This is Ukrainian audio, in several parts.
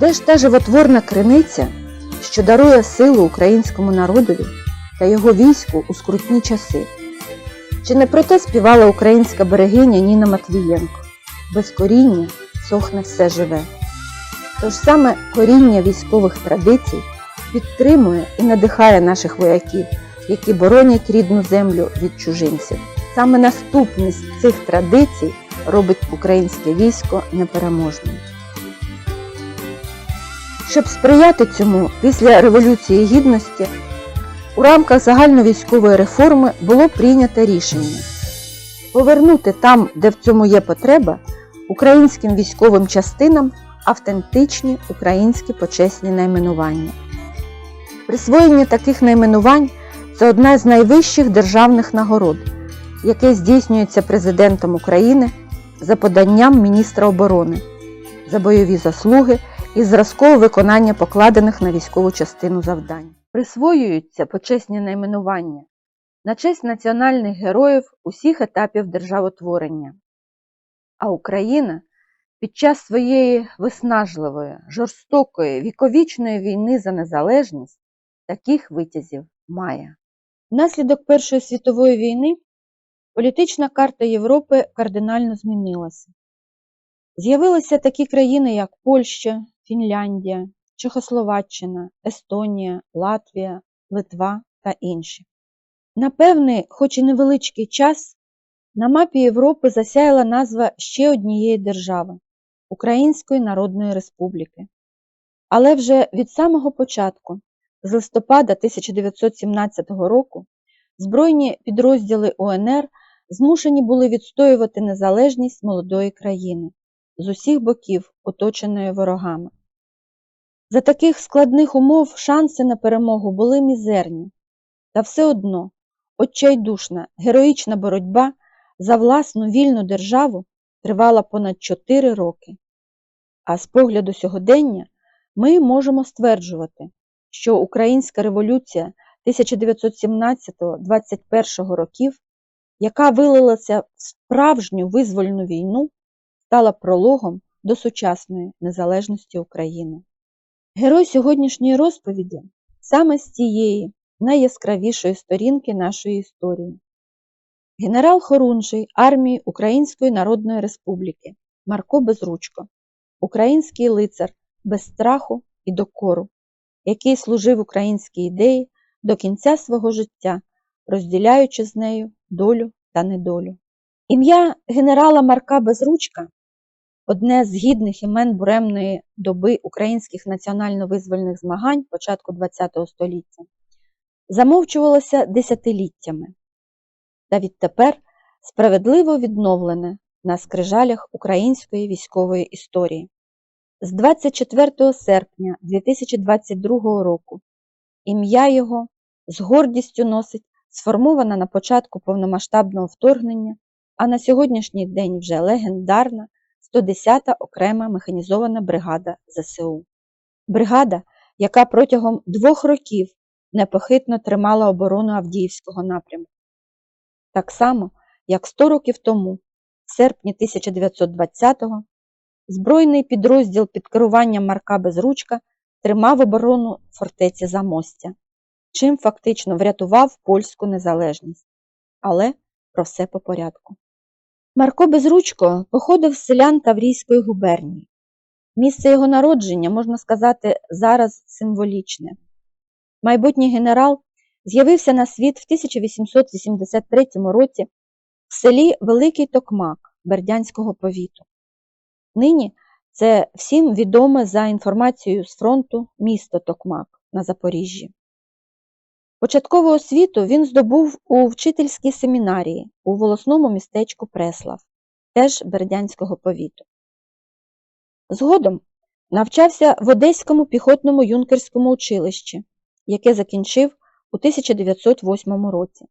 Де ж та животворна криниця, що дарує силу українському народові та його війську у скрутні часи? Чи не про те співала українська берегиня Ніна Матвієнко? Без коріння сохне все живе. Тож саме коріння військових традицій підтримує і надихає наших вояків, які боронять рідну землю від чужинців. Саме наступність цих традицій робить українське військо непереможним. Щоб сприяти цьому, після Революції Гідності у рамках загальновійськової реформи було прийнято рішення повернути там, де в цьому є потреба, українським військовим частинам автентичні українські почесні найменування. Присвоєння таких найменувань це одна з найвищих державних нагород, яке здійснюється президентом України за поданням міністра оборони за бойові заслуги і зразкове виконання покладених на військову частину завдань. Присвоюються почесні найменування на честь національних героїв усіх етапів державотворення. А Україна під час своєї виснажливої, жорстокої, віковічної війни за незалежність таких витязів має. Внаслідок Першої світової війни політична карта Європи кардинально змінилася. З'явилися такі країни, як Польща, Фінляндія, Чехословаччина, Естонія, Латвія, Литва та інші. На певний, хоч і невеличкий час, на мапі Європи засяяла назва ще однієї держави Української Народної Республіки. Але вже від самого початку, з листопада 1917 року, збройні підрозділи УНР змушені були відстоювати незалежність молодої країни з усіх боків, оточеної ворогами. За таких складних умов шанси на перемогу були мізерні, та все одно отчайдушна героїчна боротьба за власну вільну державу тривала понад 4 роки. А з погляду сьогодення ми можемо стверджувати, що Українська революція 1917-21 років, яка вилилася в справжню визвольну війну, стала прологом до сучасної незалежності України. Герой сьогоднішньої розповіді саме з цієї найяскравішої сторінки нашої історії. Генерал Хорунжий армії Української Народної Республіки Марко Безручко, український лицар без страху і докору, який служив українській ідеї до кінця свого життя, розділяючи з нею долю та недолю. Ім'я генерала Марка Безручка одне з гідних імен буремної доби українських національно-визвольних змагань початку ХХ століття, замовчувалося десятиліттями та відтепер справедливо відновлене на скрижалях української військової історії. З 24 серпня 2022 року ім'я його з гордістю носить сформована на початку повномасштабного вторгнення, а на сьогоднішній день вже легендарна 110-та окрема механізована бригада ЗСУ. Бригада, яка протягом двох років непохитно тримала оборону Авдіївського напрямку. Так само, як 100 років тому, в серпні 1920-го, збройний підрозділ під керуванням Марка Безручка тримав оборону фортеці Замостя, чим фактично врятував польську незалежність. Але про все по порядку. Марко Безручко походив з селян Таврійської губернії. Місце його народження, можна сказати, зараз символічне. Майбутній генерал з'явився на світ в 1883 році в селі Великий Токмак Бердянського повіту. Нині це всім відоме за інформацією з фронту місто Токмак на Запоріжжі. Початкову освіту він здобув у вчительській семінарії у волосному містечку Преслав, теж Бердянського повіту. Згодом навчався в Одеському піхотному юнкерському училищі, яке закінчив у 1908 році.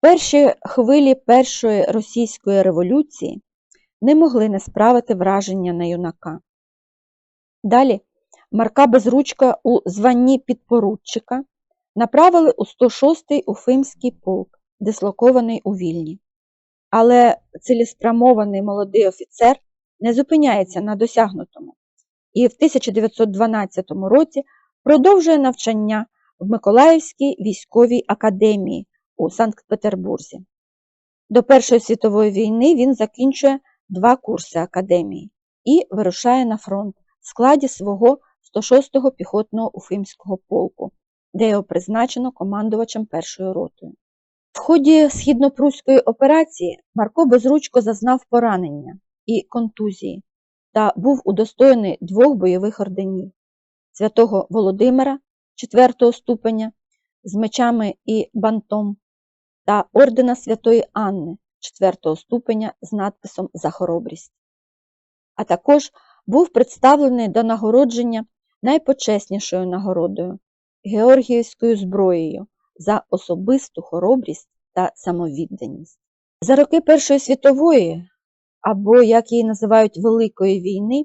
Перші хвилі Першої російської революції не могли не справити враження на юнака. Далі Марка Безручка у званні підпоручика направили у 106-й Уфимський полк, дислокований у Вільні. Але цілеспрямований молодий офіцер не зупиняється на досягнутому і в 1912 році продовжує навчання в Миколаївській військовій академії у Санкт-Петербурзі. До Першої світової війни він закінчує два курси академії і вирушає на фронт в складі свого 106-го піхотного Уфимського полку, де його призначено командувачем першою ротою. В ході східнопруської операції Марко Безручко зазнав поранення і контузії та був удостоєний двох бойових орденів святого Володимира 4 ступеня з мечами і бантом та ордена Святої Анни 4 ступеня з надписом За хоробрість. А також був представлений до нагородження найпочеснішою нагородою Георгіївською зброєю за особисту хоробрість та самовідданість. За роки Першої світової, або, як її називають Великої війни,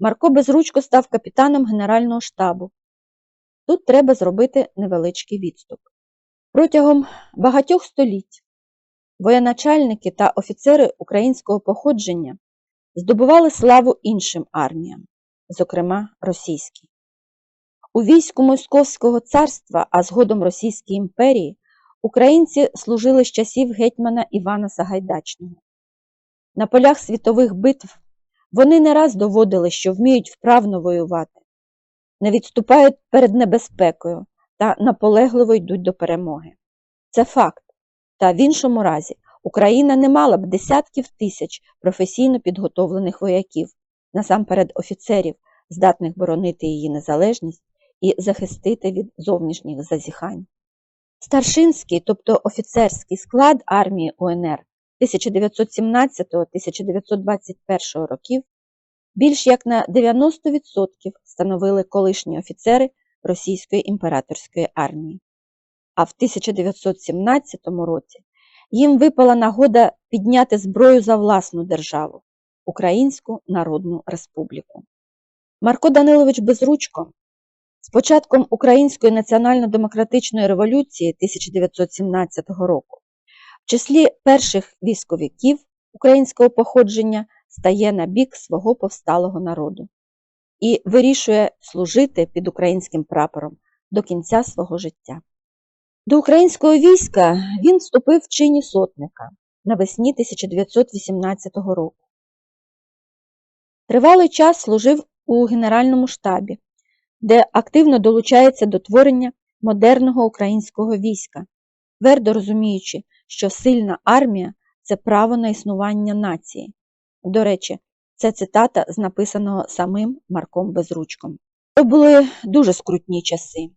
Марко Безручко став капітаном Генерального штабу. Тут треба зробити невеличкий відступ. Протягом багатьох століть воєначальники та офіцери українського походження здобували славу іншим арміям, зокрема російській. У війську Московського царства, а згодом Російській імперії, українці служили з часів гетьмана Івана Сагайдачного. На полях світових битв вони не раз доводили, що вміють вправно воювати, не відступають перед небезпекою та наполегливо йдуть до перемоги. Це факт. Та в іншому разі Україна не мала б десятків тисяч професійно підготовлених вояків, насамперед офіцерів, здатних боронити її незалежність і захистити від зовнішніх зазіхань. Старшинський, тобто офіцерський склад армії УНР 1917-1921 років більш як на 90% становили колишні офіцери Російської імператорської армії. А в 1917 році їм випала нагода підняти зброю за власну державу Українську Народну Республіку. Марко Данилович Безручко з початком Української національно-демократичної революції 1917 року в числі перших військовиків українського походження стає на бік свого повсталого народу і вирішує служити під українським прапором до кінця свого життя. До українського війська він вступив в чині сотника навесні 1918 року. Тривалий час служив у Генеральному штабі, де активно долучається до творення модерного українського війська, твердо розуміючи, що сильна армія це право на існування нації. До речі, це цитата з написаного самим Марком Безручком. То були дуже скрутні часи,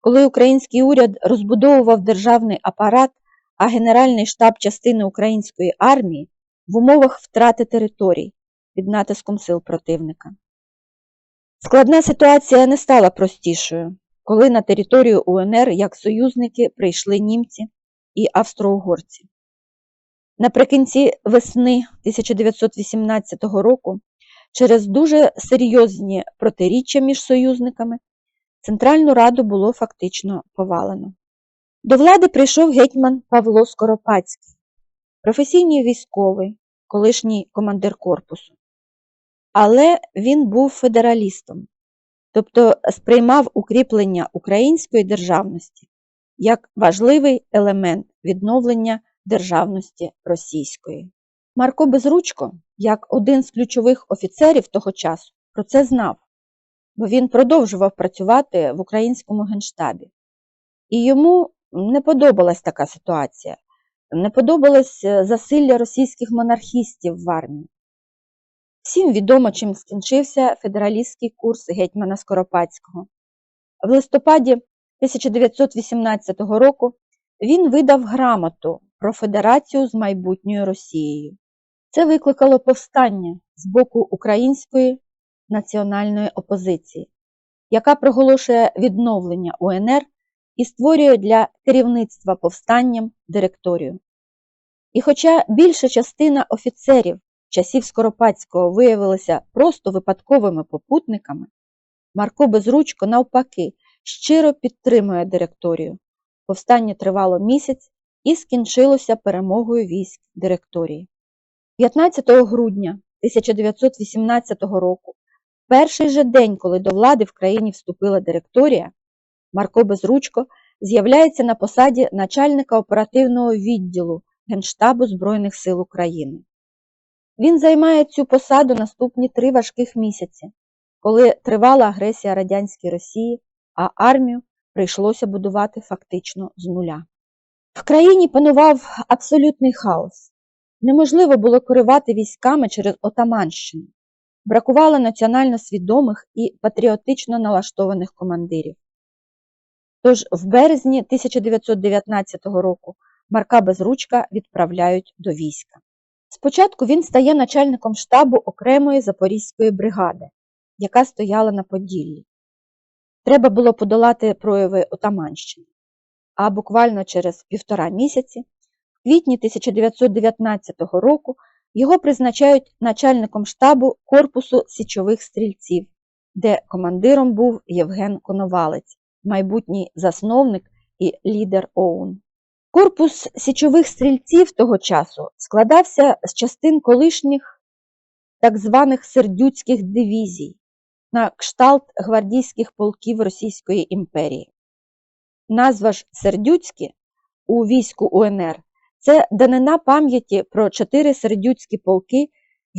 коли український уряд розбудовував державний апарат, а Генеральний штаб частини української армії в умовах втрати територій під натиском сил противника. Складна ситуація не стала простішою, коли на територію УНР як союзники прийшли німці і австро-угорці. Наприкінці весни 1918 року, через дуже серйозні протиріччя між союзниками, Центральну Раду було фактично повалено. До влади прийшов гетьман Павло Скоропадський, професійний військовий, колишній командир корпусу. Але він був федералістом, тобто сприймав укріплення української державності як важливий елемент відновлення державності російської. Марко Безручко, як один з ключових офіцерів того часу, про це знав, бо він продовжував працювати в українському генштабі. І йому не подобалась така ситуація, не подобалось засилля російських монархістів в армії. Всім відомо, чим скінчився федералістський курс гетьмана Скоропадського. В листопаді 1918 року він видав грамоту про федерацію з майбутньою Росією. Це викликало повстання з боку української національної опозиції, яка проголошує відновлення УНР і створює для керівництва повстанням директорію. І хоча більша частина офіцерів часів Скоропадського виявилися просто випадковими попутниками, Марко Безручко, навпаки, щиро підтримує директорію. Повстання тривало місяць і скінчилося перемогою військ директорії. 15 грудня 1918 року перший же день, коли до влади в країні вступила директорія, Марко Безручко з'являється на посаді начальника оперативного відділу Генштабу Збройних сил України. Він займає цю посаду наступні три важких місяці, коли тривала агресія радянської Росії, а армію прийшлося будувати фактично з нуля. В країні панував абсолютний хаос. Неможливо було керувати військами через Отаманщину. Бракувало національно свідомих і патріотично налаштованих командирів. Тож в березні 1919 року Марка Безручка відправляють до війська. Спочатку він стає начальником штабу окремої Запорізької бригади, яка стояла на Поділлі. Треба було подолати прояви Отаманщини. А буквально через півтора місяці, в квітні 1919 року, його призначають начальником штабу Корпусу січових стрільців, де командиром був Євген Коновалець, майбутній засновник і лідер ОУН. Корпус січових стрільців того часу складався з частин колишніх так званих сердюцьких дивізій на кшталт гвардійських полків Російської імперії. Назва ж сердюцькі у війську УНР це данина пам'яті про чотири сердюцькі полки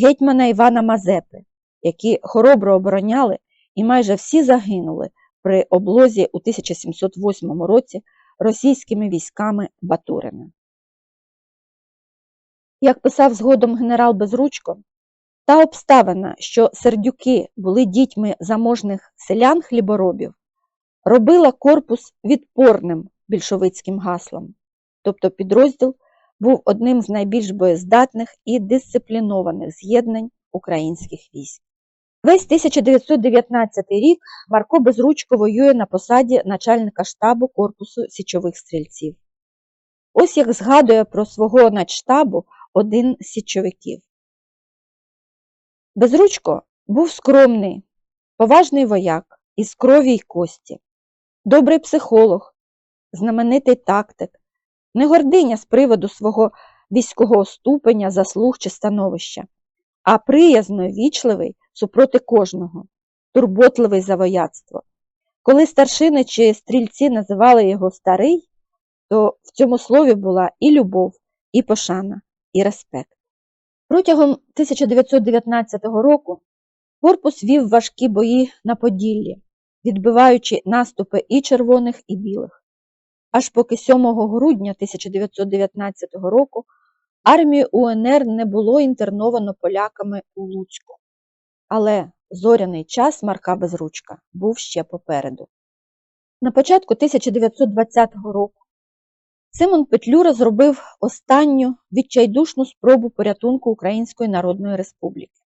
гетьмана Івана Мазепи, які хоробро обороняли і майже всі загинули при облозі у 1708 році російськими військами Батурина. Як писав згодом генерал Безручко, та обставина, що сердюки були дітьми заможних селян-хліборобів, робила корпус відпорним більшовицьким гаслом, тобто підрозділ був одним з найбільш боєздатних і дисциплінованих з'єднань українських військ. Весь 1919 рік Марко Безручко воює на посаді начальника штабу Корпусу січових стрільців. Ось як згадує про свого начштабу один з січовиків. Безручко був скромний, поважний вояк із крові й кості, добрий психолог, знаменитий тактик, не гординя з приводу свого військового ступеня, заслуг чи становища, а приязно вічливий супроти кожного, турботливий за вояцтво. Коли старшини чи стрільці називали його старий, то в цьому слові була і любов, і пошана, і респект. Протягом 1919 року корпус вів важкі бої на Поділлі, відбиваючи наступи і червоних, і білих. Аж поки 7 грудня 1919 року армію УНР не було інтерновано поляками у Луцьку. Але зоряний час Марка Безручка був ще попереду. На початку 1920 року Симон Петлюра зробив останню відчайдушну спробу порятунку Української Народної Республіки.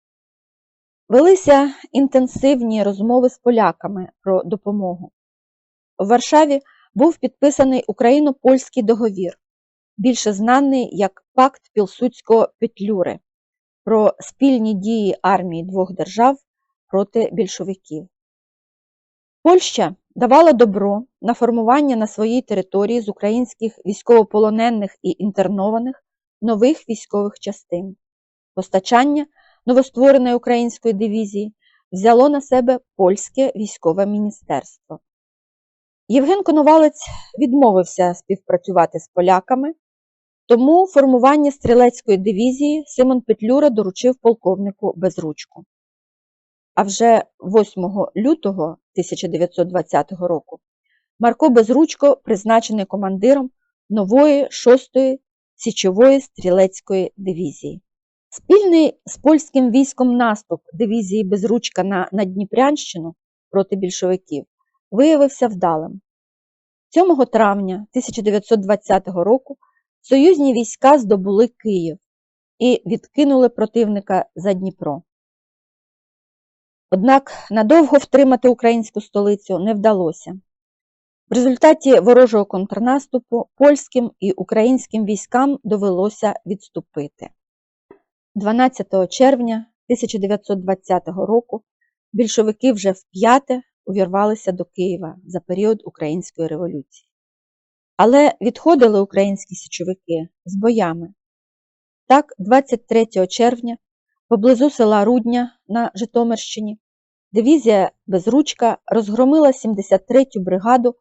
Велися інтенсивні розмови з поляками про допомогу. В Варшаві був підписаний Україно-польський договір, більше знаний як Пакт Пілсудського Петлюри про спільні дії армії двох держав проти більшовиків. Польща давала добро на формування на своїй території з українських військовополонених і інтернованих нових військових частин. Постачання новоствореної української дивізії взяло на себе польське військове міністерство. Євген Коновалець відмовився співпрацювати з поляками, тому формування стрілецької дивізії Симон Петлюра доручив полковнику Безручку. А вже 8 лютого 1920 року Марко Безручко призначений командиром нової 6-ї січової стрілецької дивізії. Спільний з польським військом наступ дивізії Безручка на Надніпрянщину проти більшовиків виявився вдалим. 7 травня 1920 року союзні війська здобули Київ і відкинули противника за Дніпро. Однак надовго втримати українську столицю не вдалося. В результаті ворожого контрнаступу польським і українським військам довелося відступити. 12 червня 1920 року більшовики вже вп'яте увірвалися до Києва за період Української революції. Але відходили українські січовики з боями. Так, 23 червня поблизу села Рудня на Житомирщині дивізія Безручка розгромила 73-ю бригаду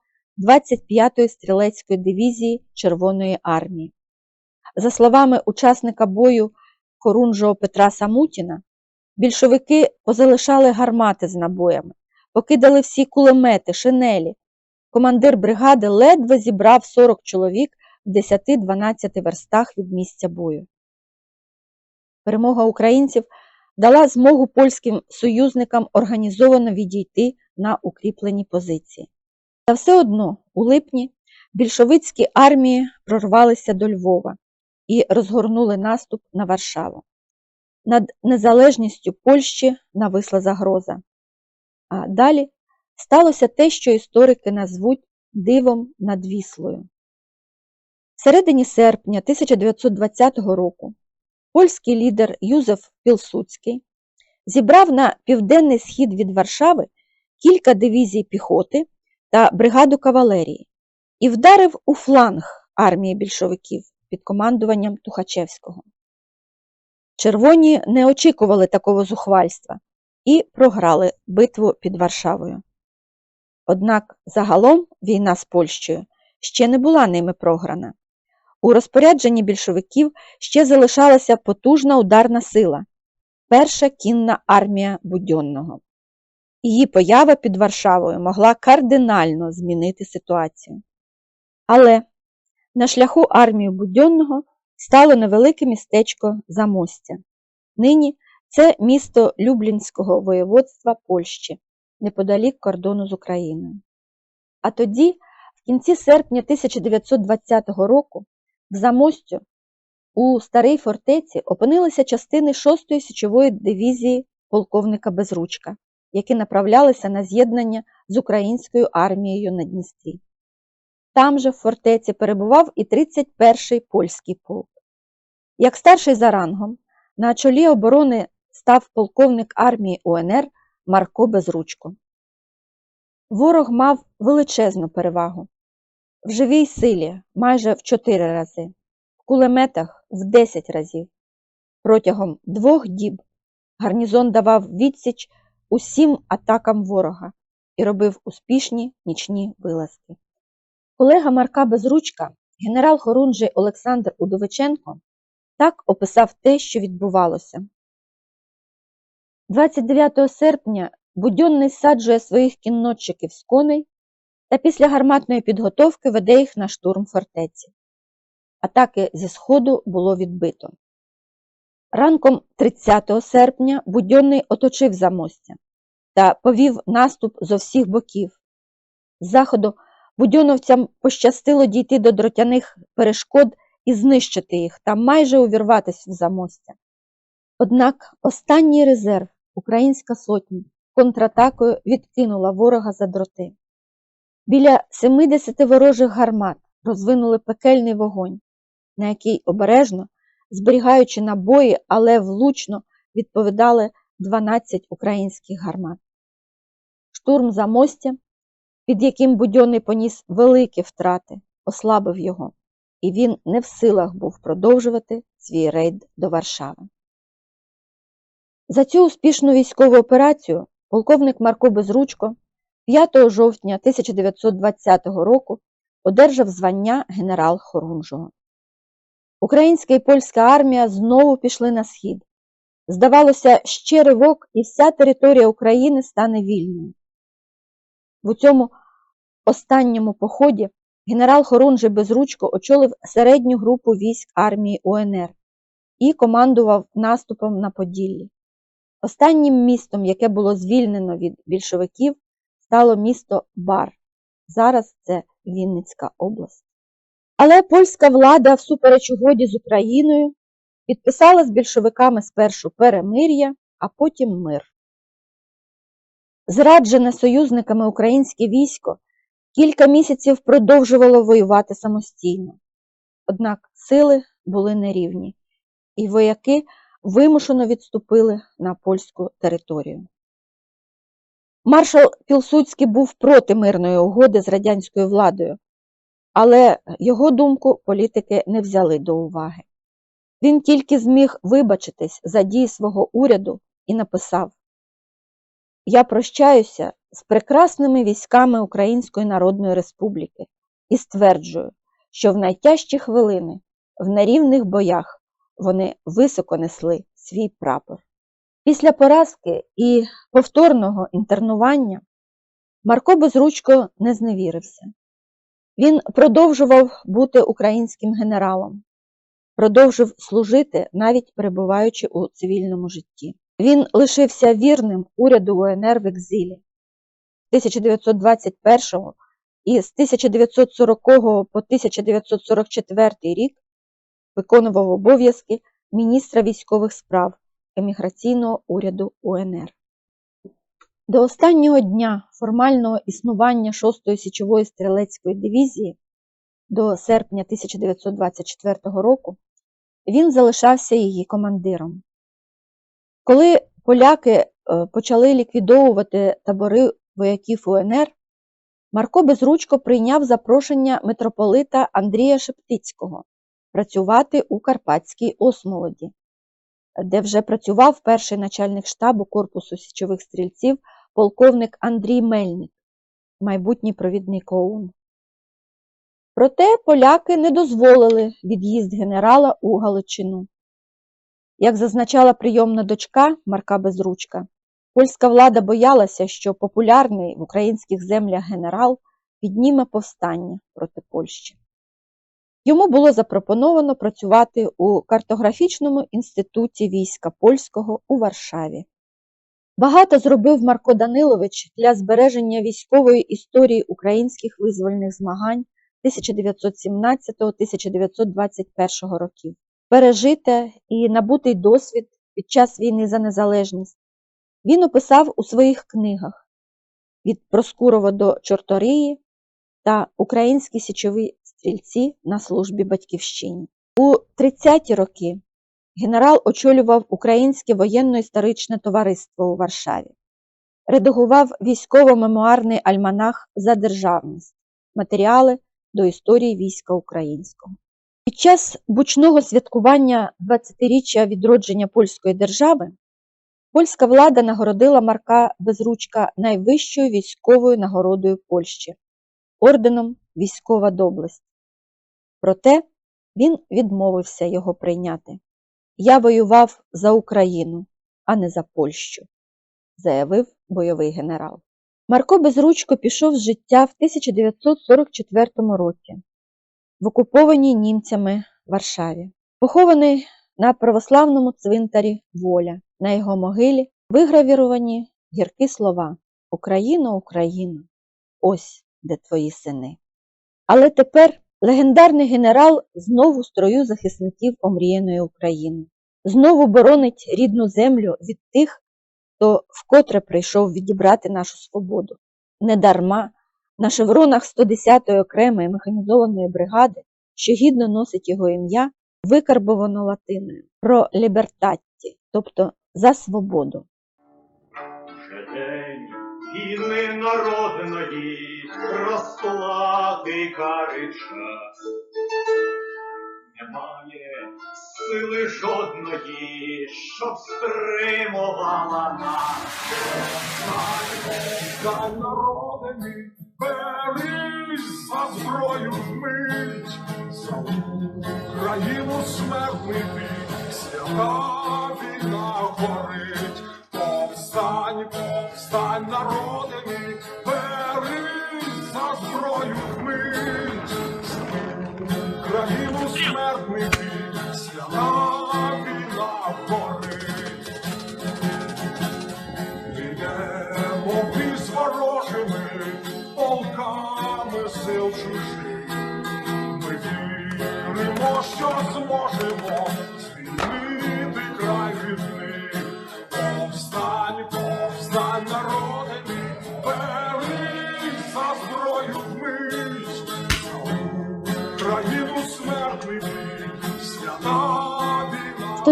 25-ї стрілецької дивізії Червоної армії. За словами учасника бою Хорунжого Петра Самутіна, більшовики позалишали гармати з набоями, покидали всі кулемети, шинелі. Командир бригади ледве зібрав 40 чоловік в 10-12 верстах від місця бою. Перемога українців дала змогу польським союзникам організовано відійти на укріплені позиції. Та все одно у липні більшовицькі армії прорвалися до Львова і розгорнули наступ на Варшаву. Над незалежністю Польщі нависла загроза. А далі сталося те, що історики назвуть дивом над Віслою. В середині серпня 1920 року польський лідер Юзеф Пілсуцький зібрав на південний схід від Варшави кілька дивізій піхоти та бригаду кавалерії і вдарив у фланг армії більшовиків під командуванням Тухачевського. Червоні не очікували такого зухвальства і програли битву під Варшавою. Однак загалом війна з Польщею ще не була ними програна. У розпорядженні більшовиків ще залишалася потужна ударна сила перша кінна армія Будьонного. Її поява під Варшавою могла кардинально змінити ситуацію. Але на шляху армії Будьонного стало невелике містечко Замостя. Нині це місто Люблінського воєводства Польщі, неподалік кордону з Україною. А тоді, в кінці серпня 1920 року, в Замостю у Старій фортеці опинилися частини 6-ї січової дивізії полковника Безручка, які направлялися на з'єднання з українською армією на Дністрі. Там же в фортеці перебував і 31-й польський полк. Як старший за рангом, на чолі оборони став полковник армії УНР Марко Безручко. Ворог мав величезну перевагу в живій силі майже в 4 рази, в кулеметах в 10 разів. Протягом двох діб гарнізон давав відсіч усім атакам ворога і робив успішні нічні вилазки. Колега Марка Безручка, генерал Хорунжий Олександр Удовиченко, так описав те, що відбувалося. 29 серпня Будьонний саджує своїх кіннотчиків з коней та після гарматної підготовки веде їх на штурм фортеці. Атаки зі сходу було відбито. Ранком 30 серпня Будьонний оточив замостя та повів наступ зо всіх боків. З заходу будьоновцям пощастило дійти до дротяних перешкод і знищити їх та майже увірватися в замостя. Однак останній резерв, українська сотня, контратакою відкинула ворога за дроти. Біля 70 ворожих гармат розвинули пекельний вогонь, на який обережно, зберігаючи набої, але влучно відповідали 12 українських гармат. Штурм замостя, під яким Будьонний поніс великі втрати, ослабив його, і він не в силах був продовжувати свій рейд до Варшави. За цю успішну військову операцію полковник Марко Безручко 5 жовтня 1920 року одержав звання генерал Хорунжого. Українська і польська армія знову пішли на схід. Здавалося, ще ривок, і вся територія України стане вільною. В цьому останньому поході генерал Хорунжий Безручко очолив середню групу військ армії УНР і командував наступом на Поділлі. Останнім містом, яке було звільнено від більшовиків, стало місто Бар. Зараз це Вінницька область. Але польська влада, всупереч угоді з Україною, підписала з більшовиками спершу перемир'я, а потім мир. Зраджене союзниками українське військо кілька місяців продовжувало воювати самостійно. Однак сили були нерівні, і вояки вимушено відступили на польську територію. Маршал Пілсудський був проти мирної угоди з радянською владою, але його думку політики не взяли до уваги. Він тільки зміг вибачитись за дії свого уряду і написав я прощаюся з прекрасними військами Української Народної Республіки і стверджую, що в найтяжчі хвилини, в нерівних боях вони високо несли свій прапор. Після поразки і повторного інтернування Марко Безручко не зневірився. Він продовжував бути українським генералом, продовжив служити, навіть перебуваючи у цивільному житті. Він лишився вірним уряду УНР в екзилі. 1921 і з 1940 по 1944 рік виконував обов'язки міністра військових справ еміграційного уряду УНР. До останнього дня формального існування 6-ї січової стрілецької дивізії до серпня 1924 року він залишався її командиром. Коли поляки е, почали ліквідовувати табори вояків УНР, Марко Безручко прийняв запрошення митрополита Андрія Шептицького працювати у Карпатській Осмолоді, де вже працював перший начальник штабу Корпусу січових стрільців полковник Андрій Мельник, майбутній провідник ОУН. Проте поляки не дозволили від'їзд генерала у Галичину. Як зазначала прийомна дочка Марка Безручка, польська влада боялася, що популярний в українських землях генерал підніме повстання проти Польщі. Йому було запропоновано працювати у картографічному інституті війська польського у Варшаві. Багато зробив Марко Данилович для збереження військової історії українських визвольних змагань 1917-1921 років. Пережите і набутий досвід під час війни за незалежність він описав у своїх книгах від Проскурова до Чорторії та Українські січові стрільці на службі батьківщині. У 30-ті роки генерал очолював Українське воєнно-історичне товариство у Варшаві, редагував військово-мемуарний альманах за державність, матеріали до історії війська українського. Під час бучного святкування 20-річчя відродження польської держави польська влада нагородила Марка Безручка найвищою військовою нагородою Польщі орденом Військова доблесть. Проте він відмовився його прийняти. Я воював за Україну, а не за Польщу, заявив бойовий генерал. Марко Безручко пішов з життя в 1944 році в окупованій німцями Варшаві, похований на православному цвинтарі Воля. На його могилі вигравіровані гіркі слова Україна, Україна, ось де твої сини. Але тепер легендарний генерал знову строю захисників омріяної України, знову боронить рідну землю від тих, хто вкотре прийшов відібрати нашу свободу. Недарма на шевронах 110-ї окремої механізованої бригади, що гідно носить його ім'я, викарбовано латиною про лібертатті, тобто за свободу. Вже день народної розплати кари. Немає сили жодної, щоб стримувала нас. За народи мій, берись за зброю вмить, за Україну смертний бій, свята війна горить,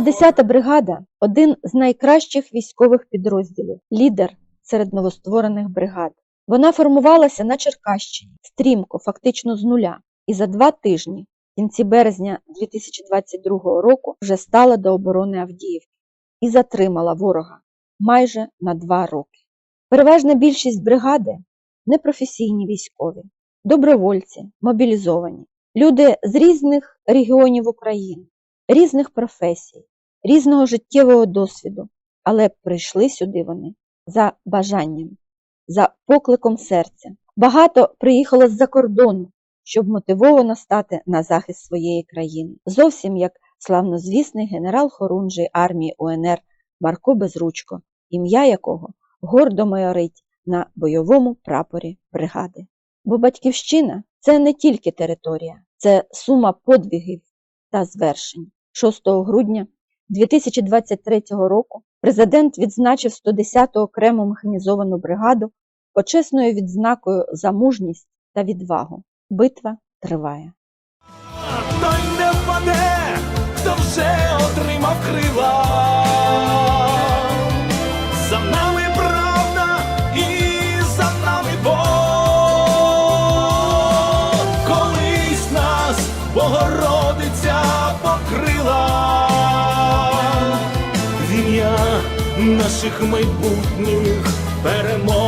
110-та бригада один з найкращих військових підрозділів, лідер серед новостворених бригад. Вона формувалася на Черкащині стрімко, фактично з нуля, і за два тижні, в кінці березня 2022 року, вже стала до оборони Авдіївки і затримала ворога майже на два роки. Переважна більшість бригади непрофесійні військові, добровольці, мобілізовані, люди з різних регіонів України, різних професій, різного життєвого досвіду, але прийшли сюди вони за бажанням, за покликом серця. Багато приїхало з-за кордону, щоб мотивовано стати на захист своєї країни. Зовсім як славнозвісний генерал Хорунжий армії УНР Марко Безручко, ім'я якого гордо майорить на бойовому прапорі бригади. Бо батьківщина це не тільки територія, це сума подвигів та звершень. 6 грудня 2023 року президент відзначив 110-ту окрему механізовану бригаду почесною відзнакою за мужність та відвагу. Битва триває. той не впаде, хто вже отримав крила. Наших майбутніх перемог.